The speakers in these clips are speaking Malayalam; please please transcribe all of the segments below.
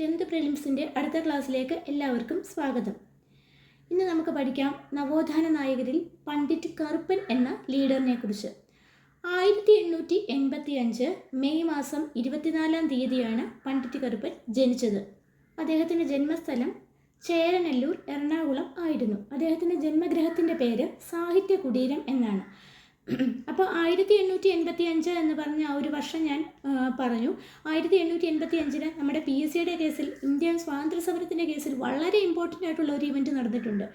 ടെൻത്ത് പ്രിലിംസിന്റെ അടുത്ത ക്ലാസ്സിലേക്ക് എല്ലാവർക്കും സ്വാഗതം. ഇന്ന് നമുക്ക് പഠിക്കാം നവോത്ഥാന നായകരിൽ പണ്ഡിറ്റ് കറുപ്പൻ എന്ന ലീഡറിനെ കുറിച്ച്. ആയിരത്തി എണ്ണൂറ്റി എൺപത്തി അഞ്ച് മെയ് മാസം ഇരുപത്തിനാലാം തീയതിയാണ് പണ്ഡിറ്റ് കറുപ്പൻ ജനിച്ചത്. അദ്ദേഹത്തിന്റെ ജന്മസ്ഥലം ചേരനെല്ലൂർ എറണാകുളം ആയിരുന്നു. അദ്ദേഹത്തിന്റെ ജന്മഗ്രഹത്തിന്റെ പേര് സാഹിത്യ കുടീരം എന്നാണ്. അപ്പോൾ ആയിരത്തി എണ്ണൂറ്റി എൺപത്തി അഞ്ച് എന്ന് പറഞ്ഞ ആ ഒരു വർഷം ഞാൻ പറഞ്ഞു. ആയിരത്തി എണ്ണൂറ്റി എൺപത്തി അഞ്ചിന് നമ്മുടെ പി എസ് സിയുടെ കേസിൽ ഇന്ത്യൻ സ്വാതന്ത്ര്യ സമരത്തിന്റെ കേസിൽ വളരെ ഇമ്പോർട്ടന്റ് ആയിട്ടുള്ള ഒരു ഇവന്റ് നടന്നിട്ടുണ്ട്.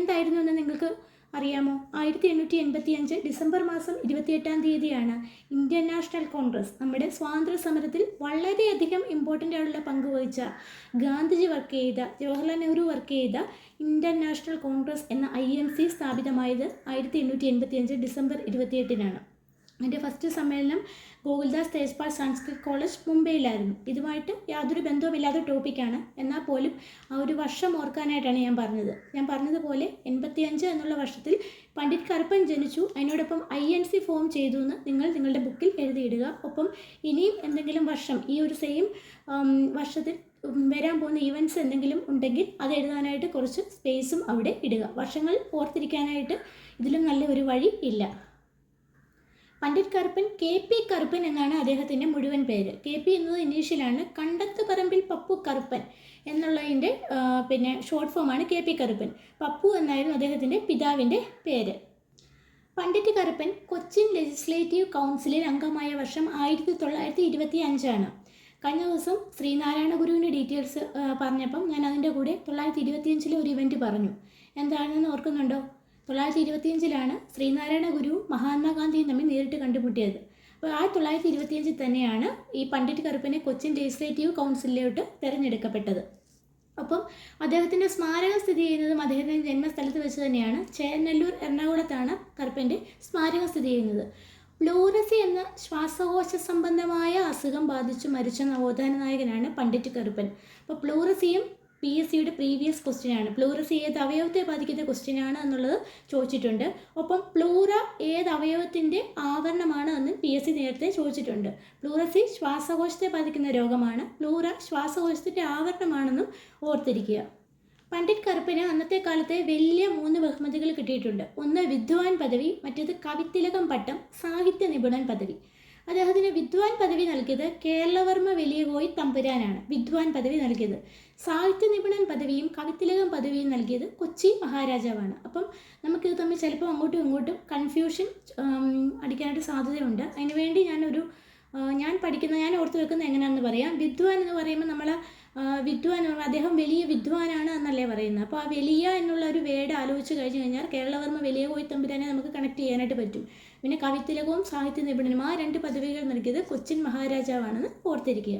എന്തായിരുന്നു എന്ന് നിങ്ങൾക്ക് അറിയാമോ? ആയിരത്തി എണ്ണൂറ്റി എൺപത്തി അഞ്ച് ഡിസംബർ മാസം ഇരുപത്തിയെട്ടാം തീയതിയാണ് ഇന്ത്യൻ നാഷണൽ കോൺഗ്രസ് നമ്മുടെ സ്വാതന്ത്ര്യ സമരത്തിൽ വളരെയധികം ഇമ്പോർട്ടന്റ് ആയിട്ടുള്ള പങ്ക് വഹിച്ച ഗാന്ധിജി വർക്ക് ചെയ്ത ജവഹർലാൽ നെഹ്റു വർക്ക് ചെയ്ത ഇന്ത്യൻ നാഷണൽ കോൺഗ്രസ് എന്ന ഐ എം സി സ്ഥാപിതമായത് ആയിരത്തി എണ്ണൂറ്റി എൺപത്തി അഞ്ച് ഡിസംബർ ഇരുപത്തിയെട്ടിനാണ്. അതിന്റെ ഫസ്റ്റ് സമ്മേളനം ഗോകുൽദാസ് തേജ്പാൽ സംസ്കൃത് കോളേജ് മുംബൈയിലായിരുന്നു. ഇതുമായിട്ട് യാതൊരു ബന്ധവുമില്ലാത്ത ടോപ്പിക്കാണ് എന്നാൽ പോലും ആ ഒരു വർഷം ഓർക്കാനായിട്ടാണ് ഞാൻ പറഞ്ഞത്. ഞാൻ പറഞ്ഞതുപോലെ എൺപത്തിയഞ്ച് എന്നുള്ള വർഷത്തിൽ പണ്ഡിറ്റ് കറുപ്പൻ ജനിച്ചു. അതിനോടൊപ്പം ഐ എൻ സി ഫോം ചെയ്തു എന്ന് നിങ്ങൾ നിങ്ങളുടെ ബുക്കിൽ എഴുതിയിടുക. ഒപ്പം ഇനിയും എന്തെങ്കിലും വർഷം ഈ ഒരു സെയിം വർഷത്തിൽ വരാൻ പോകുന്ന ഇവന്റ്സ് എന്തെങ്കിലും ഉണ്ടെങ്കിൽ അത് എഴുതാനായിട്ട് കുറച്ച് സ്പേസും അവിടെ ഇടുക. വർഷങ്ങൾ ഓർത്തിരിക്കാനായിട്ട് ഇതിലും നല്ല ഒരു വഴി ഇല്ല. പണ്ഡിറ്റ് കറുപ്പൻ കെ പി കറുപ്പൻ എന്നാണ് അദ്ദേഹത്തിന്റെ മുഴുവൻ പേര്. കെ പി എന്നത് ഇനീഷ്യലാണ് കണ്ടത്ത് പറമ്പിൽ പപ്പു കറുപ്പൻ എന്നുള്ളതിന്റെ പിന്നെ ഷോർട്ട് ഫോമാണ് കെ പി കറുപ്പൻ പപ്പു എന്നായിരുന്നു അദ്ദേഹത്തിന്റെ പിതാവിന്റെ പേര്. പണ്ഡിറ്റ് കറുപ്പൻ കൊച്ചിൻ ലെജിസ്ലേറ്റീവ് കൗൺസിലിൽ അംഗമായ വർഷം ആയിരത്തി തൊള്ളായിരത്തി ഇരുപത്തി അഞ്ചാണ് കഴിഞ്ഞ ദിവസം ശ്രീനാരായണ ഗുരുവിന്റെ ഡീറ്റെയിൽസ് പറഞ്ഞപ്പം ഞാൻ അതിന്റെ കൂടെ തൊള്ളായിരത്തി ഇരുപത്തിയഞ്ചിലെ ഒരു ഇവന്റ് പറഞ്ഞു. എന്താണെന്ന് ഓർക്കുന്നുണ്ടോ? തൊള്ളായിരത്തി ഇരുപത്തിയഞ്ചിലാണ് ശ്രീനാരായണ ഗുരുവും മഹാത്മാഗാന്ധിയും തമ്മിൽ നേരിട്ട് കണ്ടുമുട്ടിയത്. അപ്പോൾ ആയിരത്തി തൊള്ളായിരത്തി ഇരുപത്തിയഞ്ചിൽ തന്നെയാണ് ഈ പണ്ഡിറ്റ് കറുപ്പിനെ കൊച്ചിൻ ലെജിസ്ലേറ്റീവ് കൗൺസിലിലോട്ട് തിരഞ്ഞെടുക്കപ്പെട്ടത്. അപ്പം അദ്ദേഹത്തിന്റെ സ്മാരകം സ്ഥിതി ചെയ്യുന്നതും അദ്ദേഹത്തിന്റെ ജന്മസ്ഥലത്ത് വെച്ച് തന്നെയാണ് ചേനല്ലൂർ എറണാകുളത്താണ് കറുപ്പന്റെ സ്മാരകം സ്ഥിതി ചെയ്യുന്നത്. പ്ലൂറസി എന്ന ശ്വാസകോശ സംബന്ധമായ അസുഖം ബാധിച്ചു മരിച്ച നവോത്ഥാന നായകനാണ് പണ്ഡിറ്റ് കറുപ്പൻ. അപ്പോൾ പ്ലൂറസിയും പി എസ് സിയുടെ പ്രീവിയസ് ക്വസ്റ്റ്യൻ ആണ്. പ്ലൂറസ് ഏത് അവയവത്തെ ബാധിക്കുന്ന ക്വസ്റ്റ്യൻ ആണ് എന്നുള്ളത് ചോദിച്ചിട്ടുണ്ട്. ഒപ്പം പ്ലൂറ ഏത് അവയവത്തിന്റെ ആവരണമാണ് എന്ന് പി എസ് സി നേരത്തെ ചോദിച്ചിട്ടുണ്ട്. പ്ലൂറസി ശ്വാസകോശത്തെ ബാധിക്കുന്ന രോഗമാണ്. പ്ലൂറ ശ്വാസകോശത്തിന്റെ ആവരണമാണെന്നും ഓർത്തിരിക്കുക. പണ്ഡിറ്റ് കറുപ്പിന് അന്നത്തെ കാലത്തെ വലിയ മൂന്ന് ബഹുമതികൾ കിട്ടിയിട്ടുണ്ട്. ഒന്ന് വിദ്വാൻ പദവി മറ്റേത് കവിത്തിലകം പട്ടം സാഹിത്യ നിപുണൻ പദവി. അദ്ദേഹത്തിന് വിദ്വാൻ പദവി നൽകിയത് കേരളവർമ്മ വലിയ വലിയകോയി തമ്പുരാനാണ്. വിദ്വാൻ പദവി നൽകിയത്. സാഹിത്യ നിപുണൻ പദവിയും കവിത്തിലകം പദവിയും നൽകിയത് കൊച്ചി മഹാരാജാവാണ്. അപ്പം നമുക്കിത് തമ്മിൽ ചിലപ്പോൾ അങ്ങോട്ടും ഇങ്ങോട്ടും കൺഫ്യൂഷൻ അടിക്കാനായിട്ട് സാധ്യതയുണ്ട്. അതിനുവേണ്ടി ഞാനൊരു ഞാൻ പഠിക്കുന്ന ഞാൻ ഓർത്തു വെക്കുന്നത് എങ്ങനെയാണെന്ന് പറയാം. വിദ്വാൻ എന്ന് പറയുമ്പോൾ നമ്മൾ വിദ്വാൻ അദ്ദേഹം വലിയ വിദ്വാനാണ് എന്നല്ലേ പറയുന്നത്. അപ്പോൾ ആ വലിയ എന്നുള്ള ഒരു വേർഡ് ആലോചിച്ച് കഴിഞ്ഞ് കഴിഞ്ഞാൽ കേരളവർമ്മ വലിയ കോയി തമ്പുരാനെ നമുക്ക് കണക്ട് ചെയ്യാനായിട്ട് പറ്റും. പിന്നെ കവിത്തിലകവും സാഹിത്യ നിപുണനും രണ്ട് പദവികൾ നൽകിയത് കൊച്ചിൻ മഹാരാജാവാണെന്ന് ഓർത്തിരിക്കുക.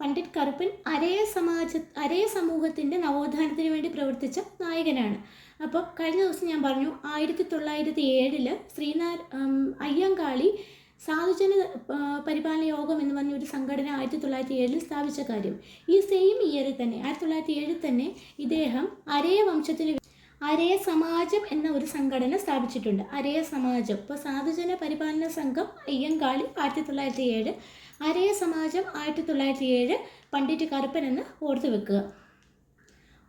പണ്ഡിറ്റ് കറുപ്പൻ അരയ സമാജ അരയ സമൂഹത്തിന്റെ നവോത്ഥാനത്തിന് വേണ്ടി പ്രവർത്തിച്ച നായകനാണ്. അപ്പോൾ കഴിഞ്ഞ ദിവസം ഞാൻ പറഞ്ഞു ആയിരത്തി തൊള്ളായിരത്തി ഏഴിൽ ശ്രീനാ അയ്യങ്കാളി സാധുജന പരിപാലന യോഗം എന്ന് പറഞ്ഞ ഒരു സംഘടന ആയിരത്തി തൊള്ളായിരത്തി ഏഴിൽ സ്ഥാപിച്ച കാര്യം. ഈ സെയിം ഇയറിൽ തന്നെ ആയിരത്തി തൊള്ളായിരത്തി ഏഴിൽ തന്നെ ഇദ്ദേഹം അരയ വംശത്തിന് അരയ സമാജം എന്ന ഒരു സംഘടന സ്ഥാപിച്ചിട്ടുണ്ട്. അരയ സമാജം. ഇപ്പോൾ സാധുജന പരിപാലന സംഘം അയ്യങ്കാളി ആയിരത്തി തൊള്ളായിരത്തി ഏഴ് അരയ സമാജം ആയിരത്തി തൊള്ളായിരത്തി ഏഴ് പണ്ഡിറ്റ് കറുപ്പൻ എന്ന് ഓർത്തു വെക്കുക.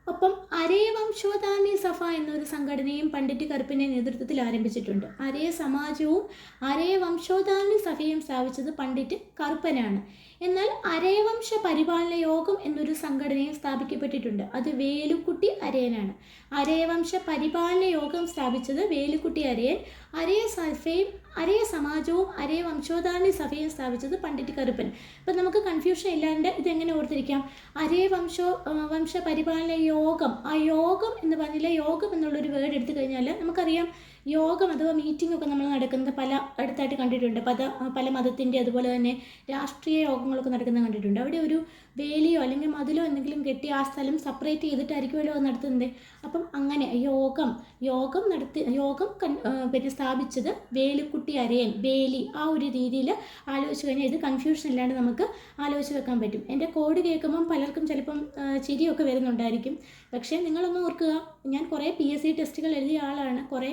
ഒപ്പം അരേ വംശോധാനി സഭ എന്നൊരു സംഘടനയും പണ്ഡിറ്റ് കറുപ്പിന്റെ നേതൃത്വത്തിൽ ആരംഭിച്ചിട്ടുണ്ട്. അരേ സമാജവും അരേ വംശോധാനി സഭയും സ്ഥാപിച്ചത് പണ്ഡിറ്റ് കറുപ്പനാണ്. എന്നാൽ അരയവംശ പരിപാലന യോഗം എന്നൊരു സംഘടനയും സ്ഥാപിക്കപ്പെട്ടിട്ടുണ്ട്. അത് വേലുക്കുട്ടി അരയനാണ്. അരയവംശ പരിപാലന യോഗം സ്ഥാപിച്ചത് വേലുക്കുട്ടി അരയൻ. അരയ സഭയും അരേ സമാജവും അരേ വംശോധാരണി സഭയും സ്ഥാപിച്ചത് പണ്ഡിറ്റ് കറുപ്പൻ. അപ്പം നമുക്ക് കൺഫ്യൂഷൻ ഇല്ലാണ്ട് ഇതെങ്ങനെ ഓർത്തിരിക്കാം? അരേ വംശോ വംശ പരിപാലന യോഗം ആ യോഗം എന്ന് പറഞ്ഞാൽ യോഗം എന്നുള്ളൊരു വേർഡ് എടുത്തു കഴിഞ്ഞാൽ നമുക്കറിയാം യോഗം അഥവാ മീറ്റിംഗ് ഒക്കെ നമ്മൾ നടക്കുന്നത് പല അടുത്തായിട്ട് കണ്ടിട്ടുണ്ട്. പല പല മതത്തിന്റെ അതുപോലെ തന്നെ രാഷ്ട്രീയ യോഗങ്ങളൊക്കെ നടക്കുന്നത് കണ്ടിട്ടുണ്ട്. അവിടെ ഒരു വേലിയോ അല്ലെങ്കിൽ മതിലോ എന്തെങ്കിലും കെട്ടി ആ സ്ഥലം സെപ്പറേറ്റ് ചെയ്തിട്ടായിരിക്കുമല്ലോ അത് നടത്തുന്നത്. അപ്പം അങ്ങനെ യോഗം യോഗം നടത്തി യോഗം കൺ പിന്നെ സ്ഥാപിച്ചത് വേലിക്കുട്ടി അരയൻ വേലി. ആ ഒരു രീതിയിൽ ആലോചിച്ച് കഴിഞ്ഞാൽ ഇത് കൺഫ്യൂഷൻ ഇല്ലാണ്ട് നമുക്ക് ആലോചിച്ച് വെക്കാൻ പറ്റും. എന്റെ കോഡ് കേൾക്കുമ്പം പലർക്കും ചിലപ്പം ചിരിയൊക്കെ വരുന്നുണ്ടായിരിക്കും. പക്ഷേ നിങ്ങളൊന്ന് ഓർക്കുക ഞാൻ കുറേ പി എസ് സി ടെസ്റ്റുകൾ എഴുതിയ ആളാണ്. കുറേ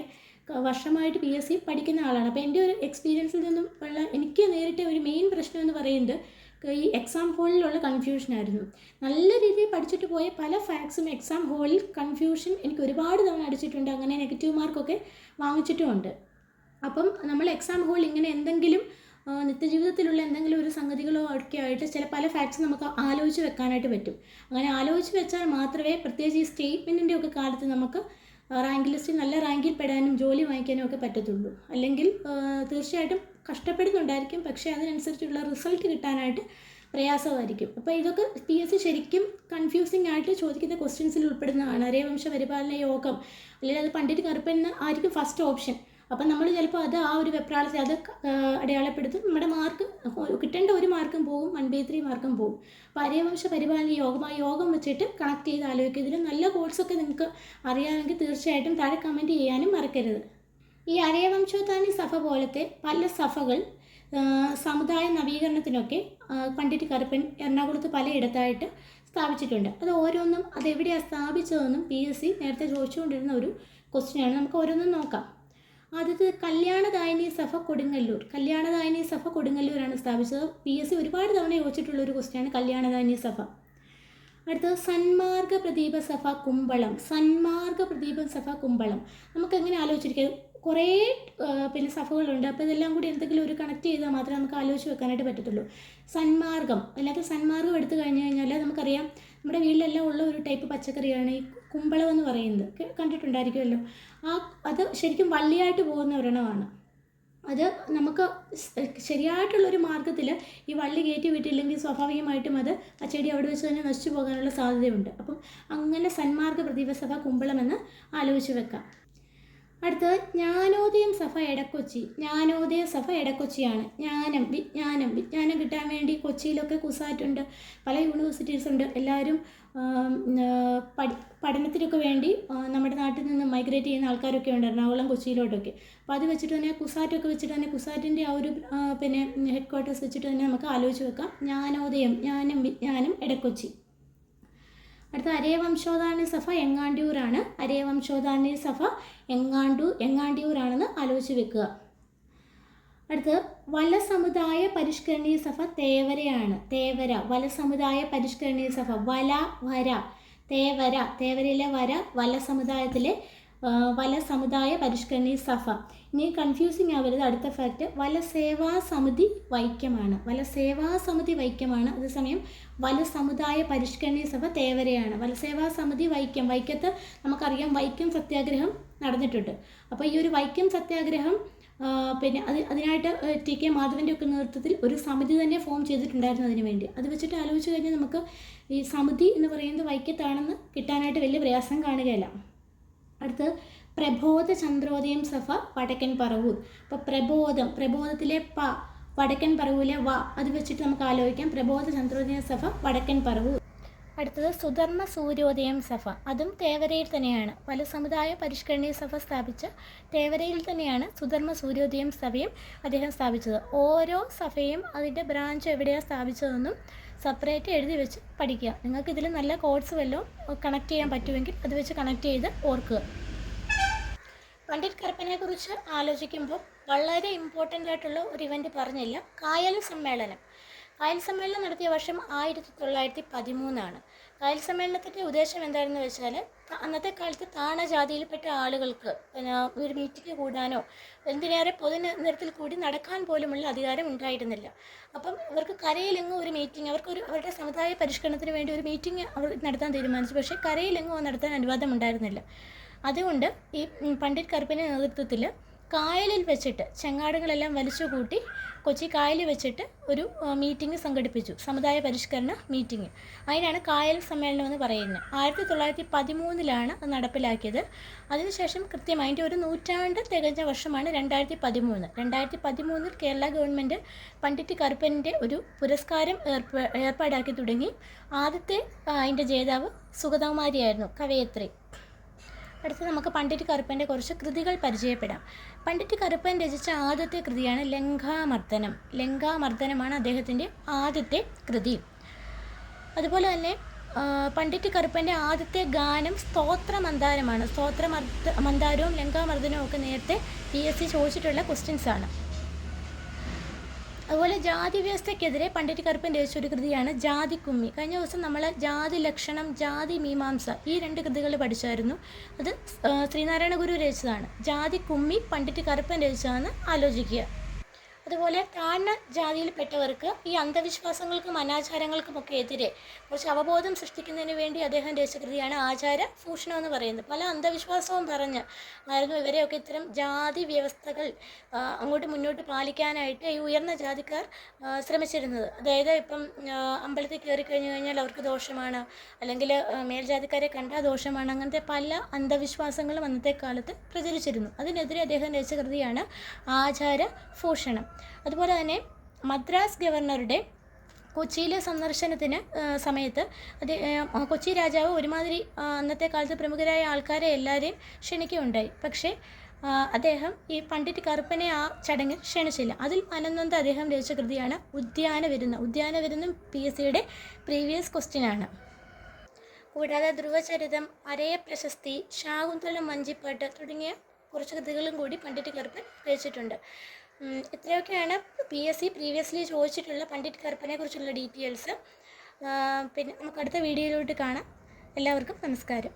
വർഷമായിട്ട് പി എസ് സി പഠിക്കുന്ന ആളാണ്. അപ്പോൾ എന്റെ ഒരു എക്സ്പീരിയൻസിൽ നിന്നും ഉള്ള എനിക്ക് നേരിട്ട ഒരു മെയിൻ പ്രശ്നം എന്ന് പറയുന്നത് ഈ എക്സാം ഹോളിലുള്ള കൺഫ്യൂഷനായിരുന്നു നല്ല രീതിയിൽ പഠിച്ചിട്ട് പോയ പല ഫാക്സും എക്സാം ഹോളിൽ കൺഫ്യൂഷൻ എനിക്ക് ഒരുപാട് തവണ അടിച്ചിട്ടുണ്ട്. അങ്ങനെ നെഗറ്റീവ് മാർക്കൊക്കെ വാങ്ങിച്ചിട്ടുമുണ്ട്. അപ്പം നമ്മൾ എക്സാം ഹോളിൽ ഇങ്ങനെ എന്തെങ്കിലും നിത്യജീവിതത്തിലുള്ള എന്തെങ്കിലും ഒരു സംഗതികളോ ഒക്കെ ആയിട്ട് ചില പല ഫാക്ട്സ് നമുക്ക് ആലോചിച്ച് വെക്കാനായിട്ട് പറ്റും. അങ്ങനെ ആലോചിച്ച് വെച്ചാൽ മാത്രമേ പ്രത്യേകിച്ച് ഈ സ്റ്റേറ്റ്മെന്റിന്റെ ഒക്കെ കാലത്ത് നമുക്ക് റാങ്ക് ലിസ്റ്റിൽ നല്ല റാങ്കിൽ പെടാനും ജോലി വാങ്ങിക്കാനും ഒക്കെ പറ്റത്തുള്ളൂ. അല്ലെങ്കിൽ തീർച്ചയായിട്ടും കഷ്ടപ്പെടുന്നുണ്ടായിരിക്കും. പക്ഷേ അതിനനുസരിച്ചുള്ള റിസൾട്ട് കിട്ടാനായിട്ട് പ്രയാസമായിരിക്കും. അപ്പോൾ ഇതൊക്കെ പി എസ് സി ശരിക്കും കൺഫ്യൂസിംഗ് ആയിട്ട് ചോദിക്കുന്ന ക്വസ്റ്റ്യൻസിൽ ഉൾപ്പെടുന്നതാണ്. അരേവംശ പരിപാലന യോഗം. അല്ലെങ്കിൽ അത് പണ്ഡിറ്റ് കറുപ്പൻ ആയിരിക്കും ഫസ്റ്റ് ഓപ്ഷൻ അപ്പം നമ്മൾ ചിലപ്പോൾ അത് ആ ഒരു വെപ്രാളത്തിൽ അത് അടയാളപ്പെടുത്തും. നമ്മുടെ മാർക്ക് കിട്ടേണ്ട ഒരു മാർക്കും പോകും വൺ ബൈ ത്രീ മാർക്കും പോകും. അരേവംശ പരിപാലന യോഗം ആ യോഗം വെച്ചിട്ട് കണക്ട് ചെയ്ത് ആലോചിക്കുക. നല്ല കോഴ്സൊക്കെ നിങ്ങൾക്ക് അറിയാമെങ്കിൽ തീർച്ചയായിട്ടും താഴെ കമന്റ് ചെയ്യാനും മറക്കരുത്. ഈ അരയവംശോത്താനി സഭ പോലത്തെ പല സഭകൾ സമുദായ നവീകരണത്തിനൊക്കെ പണ്ഡിറ്റ് കറുപ്പൻ എറണാകുളത്ത് പലയിടത്തായിട്ട് സ്ഥാപിച്ചിട്ടുണ്ട്. അത് ഓരോന്നും അത് എവിടെയാണ് സ്ഥാപിച്ചതെന്നും പി എസ് സി നേരത്തെ ചോദിച്ചുകൊണ്ടിരുന്ന ഒരു ക്വസ്റ്റ്യനാണ് നമുക്ക് ഓരോന്നും നോക്കാം. ആദ്യത്തെ കല്യാണദായനി സഭ കൊടുങ്ങല്ലൂർ. കല്യാണദായനി സഭ കൊടുങ്ങല്ലൂരാണ് സ്ഥാപിച്ചത്. പി എസ് സി ഒരുപാട് തവണ ചോദിച്ചിട്ടുള്ള ഒരു ക്വസ്റ്റ്യനാണ് കല്യാണദായനി സഭ അടുത്തത് സന്മാർഗ പ്രദീപ സഭ കുമ്പളം. സന്മാർഗ പ്രദീപ സഭ കുമ്പളം. നമുക്ക് എങ്ങനെ ആലോചിച്ചിരിക്കാം? കുറേ പിന്നെ സഭകളുണ്ട് അപ്പോൾ ഇതെല്ലാം കൂടി എന്തെങ്കിലും ഒരു കണക്ട് ചെയ്താൽ മാത്രമേ നമുക്ക് ആലോചിച്ച് വെക്കാനായിട്ട് പറ്റത്തുള്ളൂ. സന്മാർഗം. അല്ലെങ്കിൽ സന്മാർഗം എടുത്തു കഴിഞ്ഞ് കഴിഞ്ഞാൽ നമുക്കറിയാം നമ്മുടെ വീട്ടിലെല്ലാം ഉള്ള ഒരു ടൈപ്പ് പച്ചക്കറിയാണ്. ഈ കുമ്പളം എന്ന് പറയുന്നത് കണ്ടിട്ടുണ്ടായിരിക്കുമല്ലോ. ആ അത് ശരിക്കും വള്ളിയായിട്ട് പോകുന്ന ഒരെണ്ണമാണ്. അത് നമുക്ക് ശരിയായിട്ടുള്ളൊരു മാർഗത്തിൽ ഈ വള്ളി കയറ്റി വിട്ടില്ലെങ്കിൽ സ്വാഭാവികമായിട്ടും അത് ആ ചെടി അവിടെ വെച്ച് തന്നെ നശിച്ചു പോകാനുള്ള സാധ്യതയുണ്ട്. അപ്പം അങ്ങനെ സന്മാർഗ പ്രതിഭസഭ കുമ്പളമെന്ന് ആലോചിച്ച് വെക്കാം. അടുത്തത് ജ്ഞാനോദയം സഭ എടക്കൊച്ചി. ജ്ഞാനോദയ സഭ എടക്കൊച്ചിയാണ്. ജ്ഞാനം വിജ്ഞാനം. വിജ്ഞാനം കിട്ടാൻ വേണ്ടി കൊച്ചിയിലൊക്കെ കുസാറ്റുണ്ട്. പല യൂണിവേഴ്സിറ്റീസ് ഉണ്ട് എല്ലാവരും പഠി പഠനത്തിനൊക്കെ വേണ്ടി നമ്മുടെ നാട്ടിൽ നിന്ന് മൈഗ്രേറ്റ് ചെയ്യുന്ന ആൾക്കാരൊക്കെ ഉണ്ട് എറണാകുളം കൊച്ചിയിലോട്ടൊക്കെ. അപ്പോൾ അത് വെച്ചിട്ട് തന്നെ കുസാറ്റൊക്കെ വെച്ചിട്ട് തന്നെ കുസാറ്റിന്റെ ആ ഒരു പിന്നെ ഹെഡ് ക്വാർട്ടേഴ്സ് വെച്ചിട്ട് തന്നെ നമുക്ക് ആലോചിച്ച് വെക്കാം. ജ്ഞാനോദയം ജ്ഞാനം വിജ്ഞാനം എടക്കൊച്ചി. അടുത്ത അരേവംശോധാരണ സഭ എങ്ങാണ്ടിയൂരാണ്? അരേവംശോധാരണ സഭ എങ്ങാണ്ടൂർ എങ്ങാണ്ടിയൂരാണെന്ന് ആലോചിച്ച് വെക്കുക. അടുത്തത് വല സമുദായ പരിഷ്കരണീയ സഭ തേവരയാണ്. തേവര വല സമുദായ പരിഷ്കരണീയ സഭ. വല വര. തേവര തേവരയിലെ വര വല സമുദായത്തിലെ വല സമുദായ പരിഷ്കരണീയ സഭ. ഇനി കൺഫ്യൂസിങ് ആവരുത് അടുത്ത ഫാക്റ്റ് വലസേവാ സമിതി വൈക്കമാണ് വലസേവാ സമിതി വൈക്കമാണ് അതേസമയം വല സമുദായ പരിഷ്കരണീയ സഭ തേവരയാണ്. വല സേവാ സമിതി വൈക്കം വൈക്കത്ത് നമുക്കറിയാം വൈക്കം സത്യാഗ്രഹം നടന്നിട്ടുണ്ട്. അപ്പോൾ ഈ ഒരു വൈക്കം സത്യാഗ്രഹം പിന്നെ അത് അതിനായിട്ട് ടി കെ മാധവന്റെ ഒക്കെ നേതൃത്വത്തിൽ ഒരു സമിതി തന്നെ ഫോം ചെയ്തിട്ടുണ്ടായിരുന്നു അതിന് വേണ്ടി. അത് വെച്ചിട്ട് ആലോചിച്ച് കഴിഞ്ഞാൽ നമുക്ക് ഈ സമിതി എന്ന് പറയുന്നത് വൈക്കത്താണെന്ന് കിട്ടാനായിട്ട് വലിയ പ്രയാസം കാണുകയില്ല. അടുത്ത് പ്രബോധ ചന്ദ്രോദയം സഫ വടക്കൻ പറവൂർ. അപ്പോൾ പ്രബോധം പ്രബോധത്തിലെ പ വടക്കൻ പറവൂലെ വ അത് വെച്ചിട്ട് നമുക്ക് ആലോചിക്കാം. പ്രബോധ ചന്ദ്രോദയം സഫ വടക്കൻ പറവൂർ. അടുത്തത് സുധർമ്മ സൂര്യോദയം സഭ. അതും തേവരയിൽ തന്നെയാണ്. പല സമുദായ പരിഷ്കരണീയ സഭ സ്ഥാപിച്ച തേവരയിൽ തന്നെയാണ് സുധർമ്മ സൂര്യോദയം സഭയും അദ്ദേഹം സ്ഥാപിച്ചത്. ഓരോ സഭയും അതിന്റെ ബ്രാഞ്ച് എവിടെയാണ് സ്ഥാപിച്ചതെന്നും സെപ്പറേറ്റ് എഴുതി വെച്ച് പഠിക്കുക. നിങ്ങൾക്ക് ഇതിൽ നല്ല കോഡ്സ് വല്ലതും കണക്ട് ചെയ്യാൻ പറ്റുമെങ്കിൽ അത് വെച്ച് കണക്ട് ചെയ്ത് ഓർക്കുക. പണ്ഡിറ്റ് കറുപ്പനെ കുറിച്ച് ആലോചിക്കുമ്പോൾ വളരെ ഇമ്പോർട്ടന്റ് ആയിട്ടുള്ള ഒരു ഇവന്റ് പറഞ്ഞില്ല. കായൽ സമ്മേളനം. കായൽ സമ്മേളനം നടത്തിയ വർഷം ആയിരത്തി തൊള്ളായിരത്തി പതിമൂന്നാണ്. കായൽ സമ്മേളനത്തിന്റെ ഉദ്ദേശം എന്താണെന്ന് വെച്ചാൽ അന്നത്തെ കാലത്ത് താണജാതിയിൽപ്പെട്ട ആളുകൾക്ക് പിന്നെ ഒരു മീറ്റിംഗ് കൂടാനോ എന്തിനേറെ പൊതുനിരത്തിൽ കൂടി നടക്കാൻ പോലുമുള്ള അധികാരം ഉണ്ടായിരുന്നില്ല. അപ്പം ഇവർക്ക് കരയിലെങ്ങും ഒരു മീറ്റിംഗ് അവർക്ക് ഒരു അവരുടെ സമുദായ പരിഷ്കരണത്തിന് വേണ്ടി ഒരു മീറ്റിംഗ് അവർ നടത്താൻ തീരുമാനിച്ചു. പക്ഷേ കരയിലെങ്ങും നടത്താൻ അനുവാദം ഉണ്ടായിരുന്നില്ല അതുകൊണ്ട് ഈ പണ്ഡിറ്റ് കറുപ്പിന്റെ നേതൃത്വത്തിൽ കായലിൽ വെച്ചിട്ട് ചെങ്ങാടുകളെല്ലാം വലിച്ചു കൂട്ടി കൊച്ചി കായലിൽ വെച്ചിട്ട് ഒരു മീറ്റിംഗ് സംഘടിപ്പിച്ചു. സമുദായ പരിഷ്കരണ മീറ്റിംഗ് അതിനാണ് കായൽ സമ്മേളനം എന്ന് പറയുന്നത്. ആയിരത്തി തൊള്ളായിരത്തി പതിമൂന്നിലാണ് അത് നടപ്പിലാക്കിയത്. അതിനുശേഷം കൃത്യമായിട്ട് ഒരു നൂറ്റാണ്ട് തികഞ്ഞ വർഷമാണ് രണ്ടായിരത്തി പതിമൂന്ന് രണ്ടായിരത്തി പതിമൂന്നിൽ കേരള ഗവൺമെന്റ് പണ്ഡിറ്റ് കറുപ്പന്റെ ഒരു പുരസ്കാരം ഏർപ്പ ഏർപ്പാടാക്കി തുടങ്ങി. ആദ്യത്തെ അതിന്റെ ജേതാവ് സുഗതകുമാരിയായിരുന്നു കവയത്രി. അടുത്ത് നമുക്ക് പണ്ഡിറ്റ് കറുപ്പന്റെ കുറച്ച് കൃതികൾ പരിചയപ്പെടാം. പണ്ഡിറ്റ് കറുപ്പൻ രചിച്ച ആദ്യത്തെ കൃതിയാണ് ലങ്കാമർദ്ദനം. ലങ്കാമർദ്ദനമാണ് അദ്ദേഹത്തിന്റെ ആദ്യത്തെ കൃതി. അതുപോലെ തന്നെ പണ്ഡിറ്റ് കറുപ്പന്റെ ആദ്യത്തെ ഗാനം സ്തോത്രമന്ദാരമാണ്. സ്തോത്രമർദ്ദ മന്ദാരവും ലങ്കാമർദ്ദനവും ഒക്കെ നേരത്തെ പി എസ് സി ചോദിച്ചിട്ടുള്ള ക്വസ്റ്റ്യൻസ് ആണ്. അതുപോലെ ജാതി വ്യവസ്ഥയ്ക്കെതിരെ പണ്ഡിറ്റ് കറുപ്പൻ രചിച്ച ഒരു കൃതിയാണ് ജാതി കുമ്മി. കഴിഞ്ഞ ദിവസം നമ്മൾ ജാതി ലക്ഷണം ജാതി മീമാംസ ഈ രണ്ട് കൃതികൾ പഠിച്ചായിരുന്നു. അത് ശ്രീനാരായണ ഗുരു രചിച്ചതാണ്. ജാതി കുമ്മി പണ്ഡിറ്റ് കറുപ്പൻ രചിച്ചതാണെന്ന് ആലോചിക്കുക. അതുപോലെ താഴ്ന്ന ജാതിയിൽപ്പെട്ടവർക്ക് ഈ അന്ധവിശ്വാസങ്ങൾക്കും അനാചാരങ്ങൾക്കുമൊക്കെ എതിരെ കുറച്ച് അവബോധം സൃഷ്ടിക്കുന്നതിന് വേണ്ടി അദ്ദേഹം രചകൃതിയാണ് ആചാര ഭൂഷണം എന്ന് പറയുന്നത്. പല അന്ധവിശ്വാസവും പറഞ്ഞ് ആയിരുന്നു ഇവരെയൊക്കെ ഇത്തരം ജാതി വ്യവസ്ഥകൾ അങ്ങോട്ട് മുന്നോട്ട് പാലിക്കാനായിട്ട് ഈ ഉയർന്ന ജാതിക്കാർ ശ്രമിച്ചിരുന്നത്. അതായത് ഇപ്പം അമ്പലത്തിൽ കയറി കഴിഞ്ഞു കഴിഞ്ഞാൽ അവർക്ക് ദോഷമാണ് അല്ലെങ്കിൽ മേൽജാതിക്കാരെ കണ്ടാൽ ദോഷമാണ് അങ്ങനത്തെ പല അന്ധവിശ്വാസങ്ങളും അന്നത്തെ കാലത്ത് പ്രചരിച്ചിരുന്നു. അതിനെതിരെ അദ്ദേഹം രചകൃതിയാണ് ആചാര ഭൂഷണം. അതുപോലെ തന്നെ മദ്രാസ് ഗവർണറുടെ കൊച്ചിയിലെ സന്ദർശനത്തിന് സമയത്ത് കൊച്ചി രാജാവ് ഒരുമാതിരി അന്നത്തെ കാലത്ത് പ്രമുഖരായ ആൾക്കാരെ എല്ലാവരെയും ക്ഷണിക്കുകയുണ്ടായി. പക്ഷേ അദ്ദേഹം ഈ പണ്ഡിറ്റ് കറുപ്പനെ ആ ചടങ്ങിൽ ക്ഷണിച്ചില്ല. അതിൽ അനന്ത അദ്ദേഹം രചിച്ച കൃതിയാണ് ഉദ്യാന വിരുന്ന്. ഉദ്യാന വിരുന്നും പി എസ് സിയുടെ പ്രീവിയസ് ക്വസ്റ്റ്യനാണ് കൂടാതെ ധ്രുവചരിതം അരയ പ്രശസ്തി ശാകുന്തളം മഞ്ചിപ്പാട്ട് തുടങ്ങിയ കുറച്ച് കൃതികളും കൂടി പണ്ഡിറ്റ് കറുപ്പൻ രചിച്ചിട്ടുണ്ട്. ഇത്രയൊക്കെയാണ് പി എസ് സി പ്രീവിയസ്ലി ചോദിച്ചിട്ടുള്ള പണ്ഡിറ്റ് കറുപ്പനെ കുറിച്ചുള്ള ഡീറ്റെയിൽസ് പിന്നെ നമുക്ക് അടുത്ത വീഡിയോയിലോട്ട് കാണാം. എല്ലാവർക്കും നമസ്കാരം.